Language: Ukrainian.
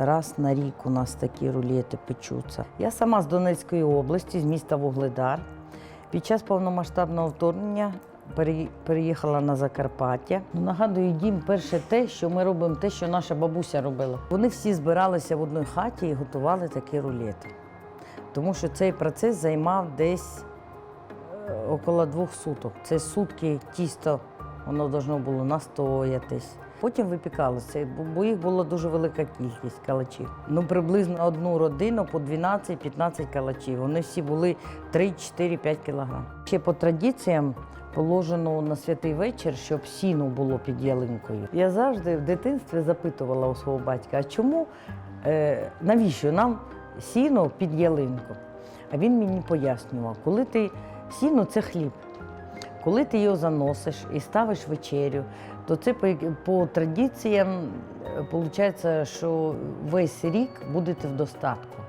Раз на рік у нас такі рулети печуться. Я сама з Донецької області, з міста Вугледар. Під час повномасштабного вторгнення переїхала на Закарпаття. Ну, нагадую дім перше те, що ми робимо те, що наша бабуся робила. Вони всі збиралися в одній хаті і готували такі рулети. Тому що цей процес займав десь е, около двох суток. Це сутки тісто, воно должно було настоятись. Потім випікалося, бо- їх була дуже велика кількість калачів. Ну, приблизно одну родину по 12-15 калачів. Вони всі були 3, 4, 5 кілограм. Ще по традиціям положено на святий вечір, щоб сіно було під ялинкою. Я завжди в дитинстві запитувала у свого батька, а чому, е, навіщо нам сіно під ялинку? А він мені пояснював, коли ти сіно це хліб. Коли ти його заносиш і ставиш вечерю, то це по, по традиціям виходить, що весь рік будете в достатку.